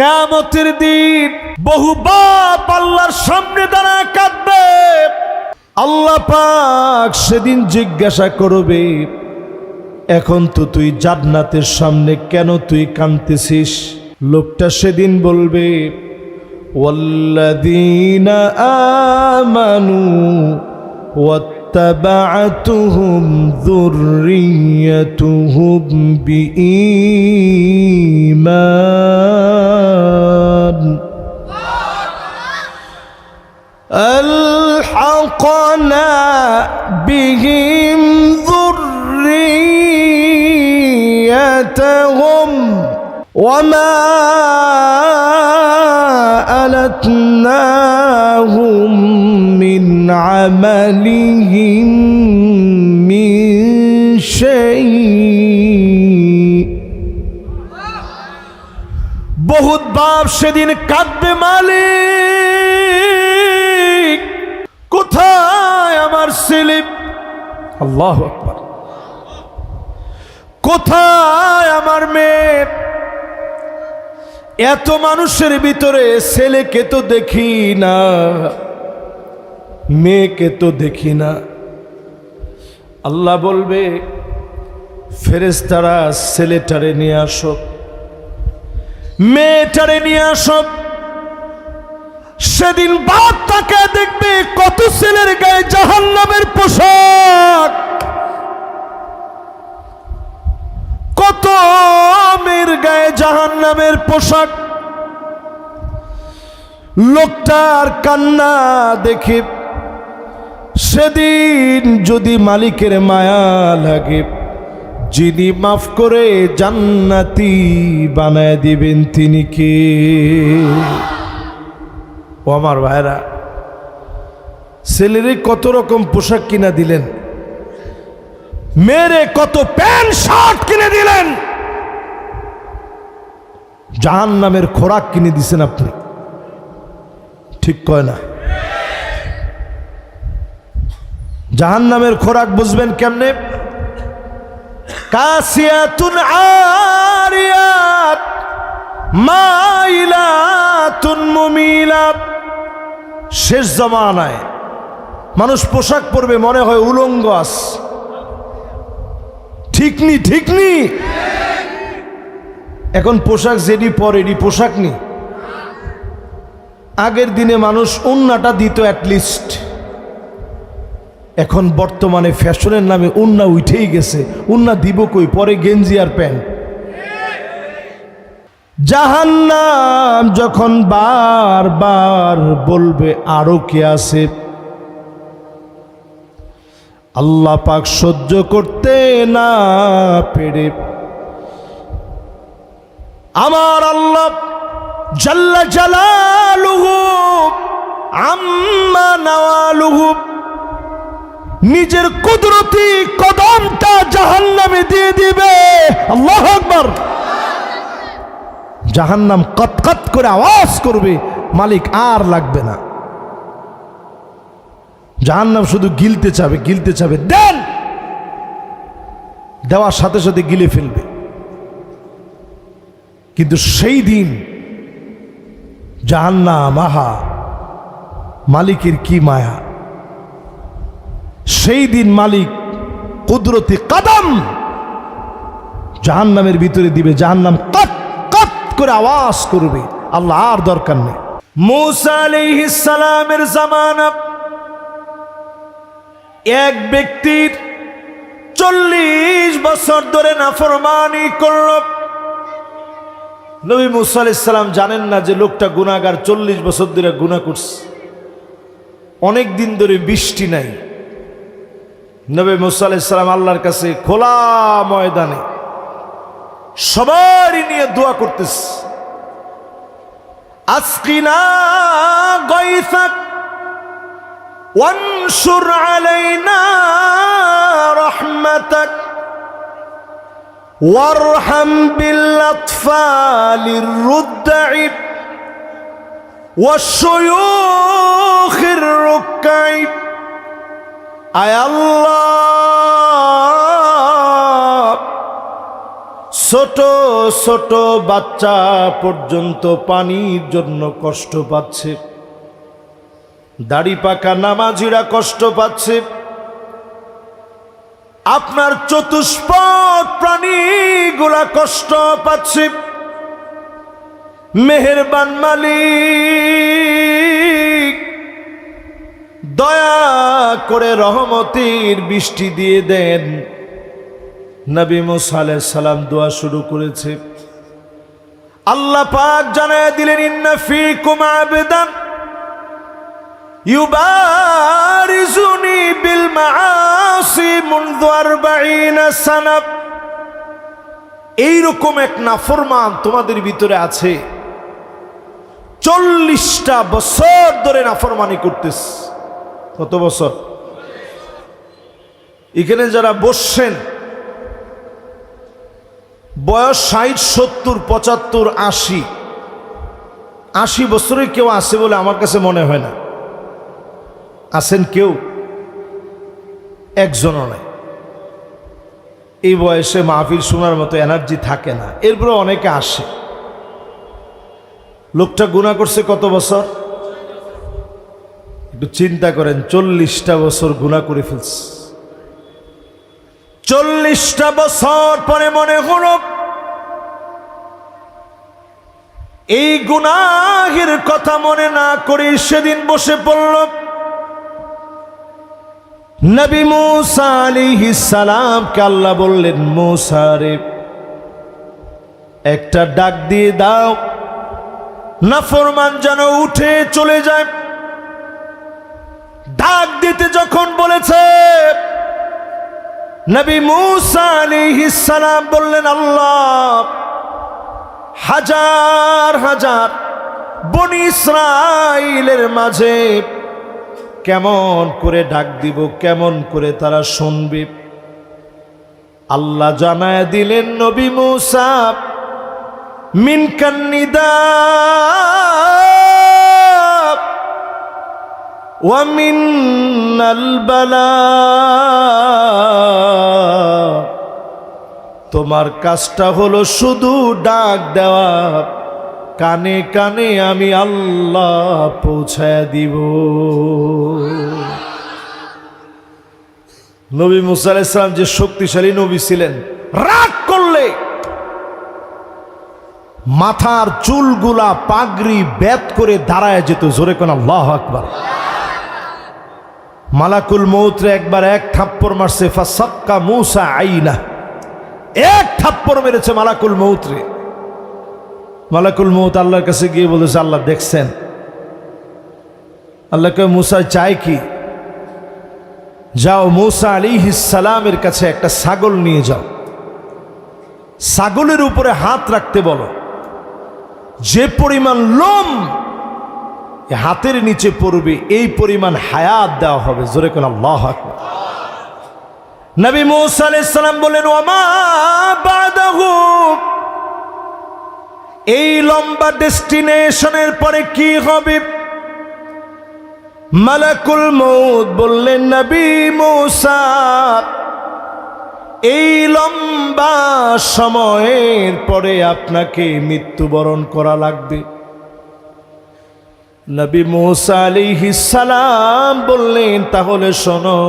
কেমতের দিন বহু বাপ আল্লাহর সামনে দাঁড়ায় কাঁদবে আল্লাহ পাক সেদিন জিজ্ঞাসা করবে এখন তো তুই জান্নাতের সামনে কেন তুই কাঁদতেছিস লোকটা সেদিন বলবে والذين آمنوا واتبعتهم ذريتهم بإيمان ألحقنا بهم ذريتهم وما ألتناهم من عملهم من شيء বহুত বাপ সেদিন কাঁদবে মালিক কোথায় আমার সেলিম? আল্লাহ আকবার। কোথায় আমার মেয়ে? এত মানুষের ভিতরে ছেলেকে তো দেখি না মেয়েকে তো দেখি না। আল্লাহ বলবে ফেরেস্তারা ছেলেটারে নিয়ে আসো। মেয়েটারে নিয়ে আসো। সেদিন বাপ তাকে দেখবে কত ছেলের গায়ে জাহান্নামের পোশাক। কত মেয়ের গায়ে জাহান্নামের পোশাক। লোকটার কান্না দেখে সেদিন যদি মালিকের মায়া লাগে, যিনি মাফ করে জান্নাতি বানায় দিবেন তিনি কে? ও আমার ভাইরা ছেলেরে কত রকম পোশাক কিনা দিলেন? মেরে কত প্যান্ট, শার্ট কিনে দিলেন? জাহান নামের খোরাক কিনে দিছেন আপনি। ঠিক কয় না? জাহান নামের খোরাক বুঝবেন কেমনে? কাসিয়াতুন আরিয়াত, মাইলাতুন মুমিলাত। শেষ জমা জমানায়। মানুষ পোশাক পরবে, মনে হয় উলঙ্গ আস। ঠিক নি ঠিক নি? এখন পোশাক যেটি পর এডি পোশাক নি। আগের দিনে মানুষ উন্নাটা দিত অ্যাটলিস্ট এখন বর্তমানে ফ্যাশনের নামে উন্না উঠেই গেছে। উন্না দিব কই? পরে গেঞ্জি আর প্যান্ট। জাহান্নাম যখন বারবার বলবে, আরও কে আছে? আল্লাহ পাক সহ্য করতে না পেরে আমার আল্লাহ জাল্লা জালালুহু, আম্মা নাওয়ালুহু, নিজের কুদরতি কদমটা জাহান্নামে দিয়ে দিবে। আল্লাহ আকবার। জাহান্নাম কতকত করে আওয়াজ করবে, মালিক আর লাগবে না। জাহান্নাম শুধু গিলতে চাবে গিলতে চাবে, দেন! দেওয়ার সাথে সাথে গিলে ফেলবে। কিন্তু সেই দিন জাহান্নাম, আহা, মালিকের কি মায়া। সেই দিন মালিক কুদরতি কদম জাহান্নামের ভিতরে দিবে, জাহান্নাম কত করে আওয়াজ করবে। আল্লাহ আর দরকার নেই। মুসা জামানা, এক ব্যক্তির চল্লিশ বছর ধরে নাফরমানি করল। নবী মুসা আলাইসাল্লাম জানেন না যে লোকটা গুণাগার চল্লিশ বছর ধরে গুণা করছে। অনেক দিন ধরে বৃষ্টি নাই। নবী মুসা আলাইসাল্লাম আল্লাহর কাছে খোলা ময়দানে সবারই নিয়ে দোয়া করতেছে আজকিনা গাইসাক وانشر علينا رحمتك وارحم بالاطفال الردع والشيوخ الركع আয় আল্লাহ ছোট ছোট বাচ্চা পর্যন্ত পানির জন্য কষ্ট পাচ্ছে। দাড়ি পাকা নামাজিরা কষ্ট পাচ্ছে। আপনার চতুষ্পদ প্রাণীগুলা কষ্ট পাচ্ছে। মেহেরবান মালিক, দয়া করে রহমতের বৃষ্টি দিয়ে দেন। নবী মুসা সালাম দোয়া শুরু করেছে। আল্লাহ পাক জানায় দিলেন, ইন্না ফীকুম আবদান ইউবারিজুনি বিল মাআসি মুনযু 40 সানা। এইরকম এক নাফরমান তোমাদের ভিতরে আছে। চল্লিশটা বছর ধরে নাফরমানি করতেস কত বছর? এখানে যারা বসছেন বয়স ষাট, সত্তর, পঁচাত্তর, আশি। আশি বছরে কেউ আছে বলে আমার কাছে মনে হয় না। আছেন কেউ? একজনও নাই। এই বয়সে মাহফিল শোনার মতো এনার্জি থাকে না। এরপরে অনেকে আসে। লোকটা গুণা করছে কত বছর? একটু চিন্তা করেন, চল্লিশটা বছর গুণা করে ফেলছে। চল্লিশটা বছর পরে মনে হলো, এই গুনাহের কথা মনে না করে সেদিন বসে পড়ল। নবী মুসা আলাইহিস সালামকে আল্লাহ বললেন, মুসা রে, একটা ডাক দিয়ে দাও, নাফরমান যেন উঠে চলে যায়। ডাক দিতে যখন বলেছে নবী মুসা সালাম বললেন, আল্লাহ, হাজার হাজার বনি ইসরাইলের মাঝে কেমন করে ডাক দিব, কেমন করে তারা শুনবে? আল্লাহ জানায় দিলেন, নবী মুসা মিন ومن البلاء তোমার কাজটা হলো শুধু ডাক দেওয়া কানে কানে আমি আল্লাহ পৌঁছায় দিব নবী মুসা আলাইসালাম যে শক্তিশালী নবী ছিলেন রাগ করলে মাথার চুলগুলা পাগড়ি ব্যাত করে দাঁড়ায় যেত জোরে কোন আল্লাহ আকবার মালাকুল মৌত্রে একবার এক থাপ্পড় মারছে, ফাসাক্কা মুসা আইনা। এক থাপ্পড় মেরেছে মালাকুল মৌত্রে মালাকুল মৌত আল্লাহর কাছে গিয়ে বলেছে, আল্লাহ, দেখছেন? আল্লাহকে মুসা চায় কি? যাও, মুসা আলী সালামের কাছে একটা ছাগল নিয়ে যাও। ছাগলের উপরে হাত রাখতে বলো। যে পরিমাণ লোম হাতের নিচে পড়বে, এই পরিমাণ হায়াত দেওয়া হবে। জোরে কোন আল্লাহ নবী মুসা আলাইহিস সালাম বলেন এই লম্বা ডেস্টিনেশনের পরে কি হবে? মালাকুল মৌত বললেন, নবী মুসা, এই লম্বা সময়ের পরে আপনাকে মৃত্যুবরণ করা লাগবে। নবী মুসা আলাইহিস সালাম বললেন, তাহলে শোনো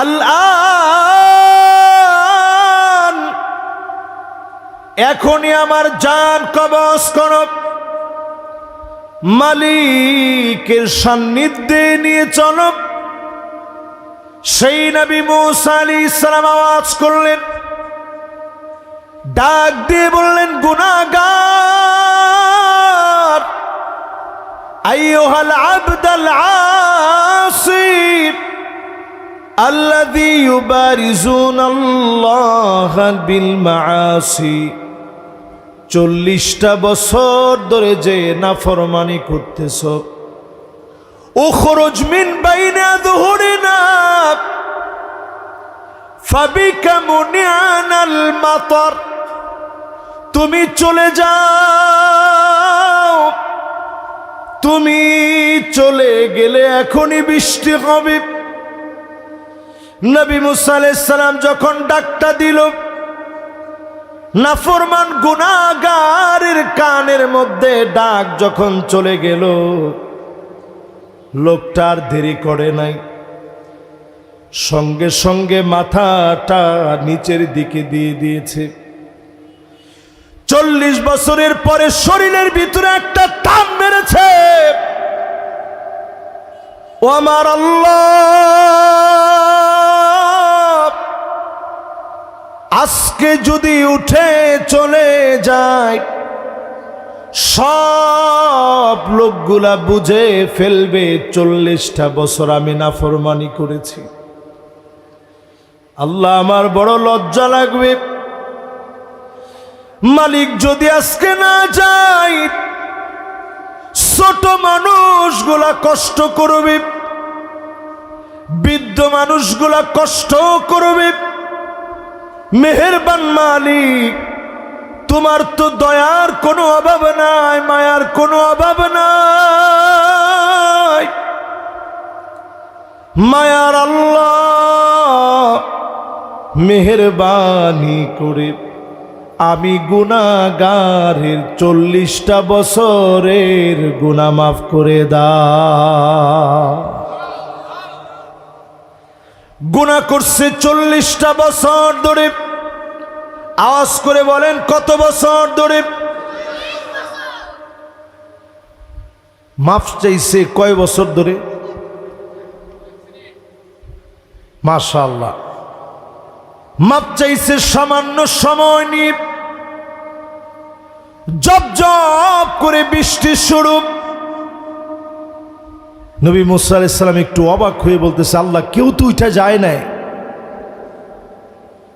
আল্লাহ এখনই আমার জান কবস কর। মালিকের সান্নিধ্যে নিয়ে চল। সেই নবী মুসা আলী ইসলাম আওয়াজ করলেন, ডাক দিয়ে বললেন গুনাগার আইয়ুহাল আবদাল আসিফ الذي يبارزون الله بالمعاصي চল্লিশটা বছর ধরে যে নাফরমানি করতেছ উখরুজ মিন বাইনা যুহুরিনা ফাবিকা মুনিয়ানাল মাতর তুমি চলে যাও তুমি চলে গেলে এখনই বৃষ্টি হবে। নবী মুসা আলাইহিস সালাম যখন ডাকটা দিল, নাফরমান গুনাগারের কানের মধ্যে ডাক যখন চলে গেল লোকটার দেরি করে নাই। সঙ্গে সঙ্গে মাথাটা নিচের দিকে দিয়ে দিয়েছে। চল্লিশ বছরের পরে শরীরের ভিতরে একটা টান মেরেছে ও আমার আল্লাহ, আজকে যদি উঠে চলে যায়, সব লোকগুলা বুঝে ফেলবে চল্লিশটা বছর আমি নাফরমানি করেছি। আল্লাহ আমার বড় লজ্জা লাগবে। মালিক যদি আজকে না যায়, ছোট মানুষগুলা কষ্ট করবে, বৃদ্ধ মানুষগুলা কষ্ট করবে। মেহেরবান মালিক, তোমার তো দয়ার কোনো অভাব নাই, মায়ার কোনো অভাব নাই। মায়ার আল্লাহ মেহেরবানি করে আমি গুনাগারের চল্লিশটা বছরের গুণা মাফ করে দা গুণা করছে চল্লিশটা বছর ধরে। আওয়াজ করে বলেন, কত বছর ধরে? মাফ চাইছে কয় বছর ধরে? মাশাল্লাহ মাপ চাইছে সামান্য সময় নিয়ে। জব জব করে বৃষ্টির স্বরূপ নবী মুসা একটু অবাক হয়ে বলতেছে, আল্লাহ, কেউ তো উঠা যায় নাই।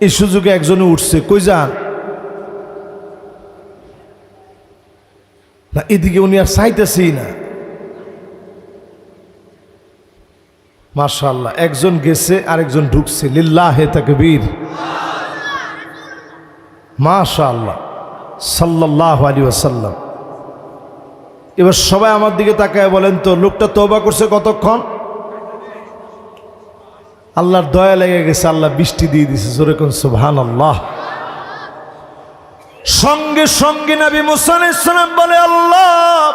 এই সুযোগে একজনে উঠছে, কই যান? না, এদিকে উনি আর চাইতেছেই না। মাশাল্লাহ একজন গেছে, আরেকজন ঢুকছে। লিল্লাহে তাকবীর। মাশাল্লাহ সাল্লাল্লাহু আলাইহি ওয়াসাল্লাম। এবার সবাই আমার দিকে তাকায় বলেন তো, লোকটা তওবা করছে কতক্ষণ? আল্লাহর দয়া লেগে গেছে, আল্লাহ বৃষ্টি দিয়ে দিছে, জোরে কোন সুবহানাল্লাহ। সঙ্গে সঙ্গে নবী মুসা আলাইহিস সালাম বলে, আল্লাহ,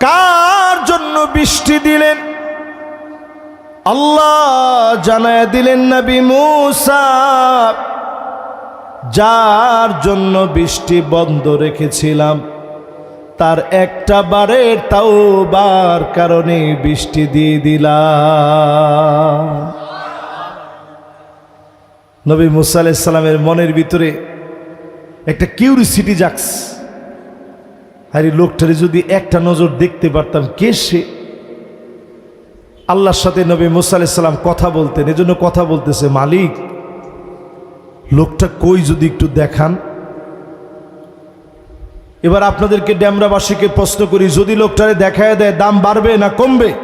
কার জন্য বৃষ্টি দিলেন? আল্লাহ জানায় দিলেন নবী মুসা যার জন্য বৃষ্টি বন্ধ রেখেছিলাম। তার একটা বারের তাও বার কারণে বৃষ্টি দিয়ে দিলাম। নবী মুসা আলাইসাল্লামের মনের ভিতরে একটা কিউরিসিটি জাগস আরে লোকটারে যদি একটা নজর দেখতে পারতাম, কে সে? আল্লাহর সাথে নবী মুসা আলাইসাল্লাম কথা বলতেন, এজন্য কথা বলতেছে মালিক। লোকটা কই যদি একটু দেখান। এবার আপনাদেরকে ড্যামরাবাসীকে প্রশ্ন করি, যদি লোকটারে দেখায় দেয়, দাম বাড়বে না কমবে?